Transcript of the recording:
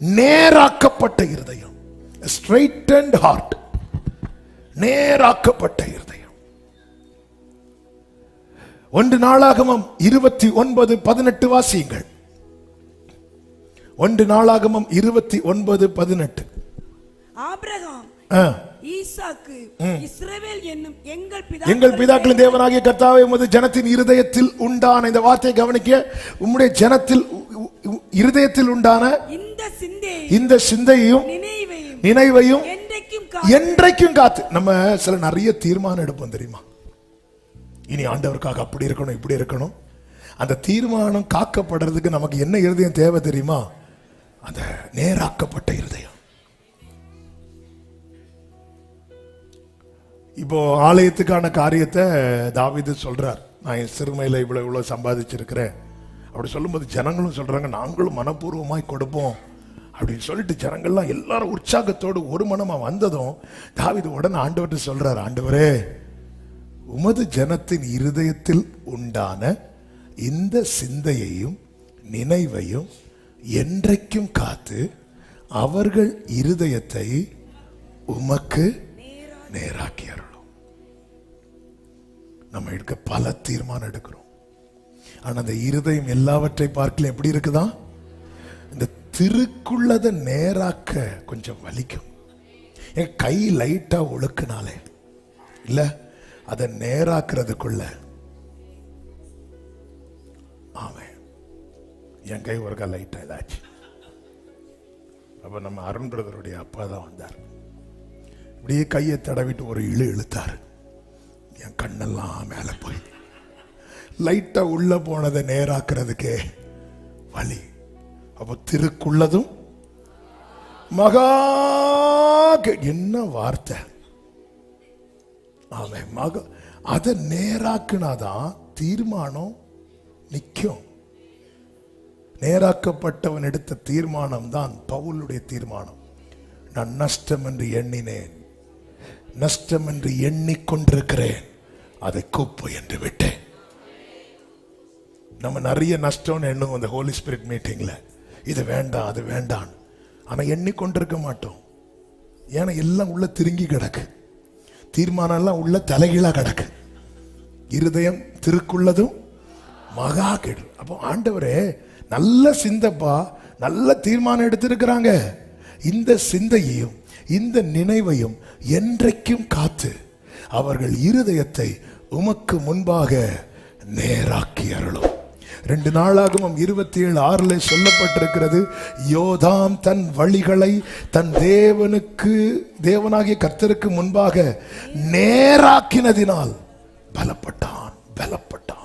நேராக்கப்பட்ட இருதயம். ஸ்ட்ரைட்டன்ட் ஹார்ட் நேராக்கப்பட்ட இருதயம். ஒன்று நாளாகமம் இருபத்தி ஒன்பது பதினெட்டு வாசியுங்கள். ஒன்று நாளாகமம் இருபத்தி ஒன்பது பதினெட்டு. ஆபிரகாம். ஈசாக்கு இஸ்ரவேல் என்னும் எங்கள் எங்கள் பிதாக்களின் தேவனாகிய கர்த்தாவே உமது ஜனத்தின் இருதயத்தில் உண்டான இந்த வார்த்தையை கவனிக்க உம்முடைய ஜனத்தில் இருதயத்தில் உண்டான இந்த சிந்தையை இந்த சிந்தையையும் நினைவையும் என்றைக்கும் காத்து. நம்ம சில நிறைய தீர்மானம் எடுப்போம் தெரியுமா? இனி ஆண்டவருக்காக அப்படி இருக்கணும் இப்படி இருக்கணும். அந்த தீர்மானம் காக்கப்படுறதுக்கு நமக்கு என்ன இருதயம் தேவை தெரியுமா? அந்த நேராக்கப்பட்ட இருதயம். இப்போ ஆலயத்துக்கான காரியத்தை தாவிது சொல்றார். நான் என் சிறுமையில் இவ்வளோ இவ்வளோ சம்பாதிச்சிருக்கிறேன். அப்படி சொல்லும்போது ஜனங்களும் சொல்றாங்க நாங்களும் மனப்பூர்வமாய் கொடுப்போம். அப்படின்னு சொல்லிட்டு ஜனங்கள்லாம் எல்லாரும் உற்சாகத்தோடு ஒரு மனமாக வந்ததும் தாவிது உடனே ஆண்டவர்கிட்ட சொல்றார் ஆண்டவரே உமது ஜனத்தின் இருதயத்தில் உண்டான இந்த சிந்தையையும் நினைவையும் என்றைக்கும் காத்து அவர்கள் இருதயத்தை உமக்கு நேராக்கியார் நம்ம எடுக்க பல தீர்மானம் எடுக்கிறோம். ஆனா அந்த இருதயம் எல்லாவற்றை பார்க்கல எப்படி இருக்குதா? இந்த திருக்குள்ளதை நேராக்க கொஞ்சம் வலிக்கும். என் கை லைட்டா ஒழுக்குனாலே. இல்ல அதை நேராக்குறதுக்குள்ள. ஆமென். என் கை ஒருக்கா லைட்டா இதாச்சு. அப்போ நம்ம அருண் பிரதருடைய அப்பா தான் வந்தார். இப்படியே கையை தடவிட்டு ஒரு இழு இழுத்தாரு. என் கண்ணெல்லாம் மேலே போய். லைட்டாக உள்ளே போனதை நேராக்குறதுக்கே வழி. அப்போ திருக்குள்ளதும் மகா என்ன வார்த்தை? அவன் மக அதை நேராக்குனாதான் தீர்மானம் நிற்கும் நேராக்கப்பட்டவன் எடுத்த தீர்மானம் தான் பவுலுடைய தீர்மானம். நான் நஷ்டம் என்று எண்ணினேன். நஷ்டம் என்று எண்ணிக்கொண்டிருக்கிறேன். அதை குப்பு என்று விட்டேன். நம்ம நிறைய நஷ்டம்னு எண்ணும் அந்த ஹோலி ஸ்பிரிட் மீட்டிங்கில் இது வேண்டாம் அது வேண்டாம். ஆனால் எண்ணிக்கொண்டிருக்க மாட்டோம். ஏன்னா எல்லாம் உள்ள திருங்கி கிடக்கு. தீர்மானம் எல்லாம் உள்ள தலைகீழா கிடக்கு. இருதயம் திருக்குள்ளதும் மகா கெடு. அப்போ ஆண்டவரே நல்ல சிந்தப்பா நல்ல தீர்மானம் எடுத்திருக்கிறாங்க. இந்த சிந்தையையும் இந்த நினைவையும் என்றைக்கும் காத்து அவர்கள் இருதயத்தை உமக்கு முன்பாக நேராக்கி அருளும். ரெண்டு நாளாகவும் இருபத்தி ஏழு ஆறுல சொல்லப்பட்டிருக்கிறது யோதாம் தன் வழிகளை தன் தேவனுக்கு தேவனாகிய கர்த்தருக்கு முன்பாக நேராக்கினதினால் பலப்பட்டான் பலப்பட்டான்.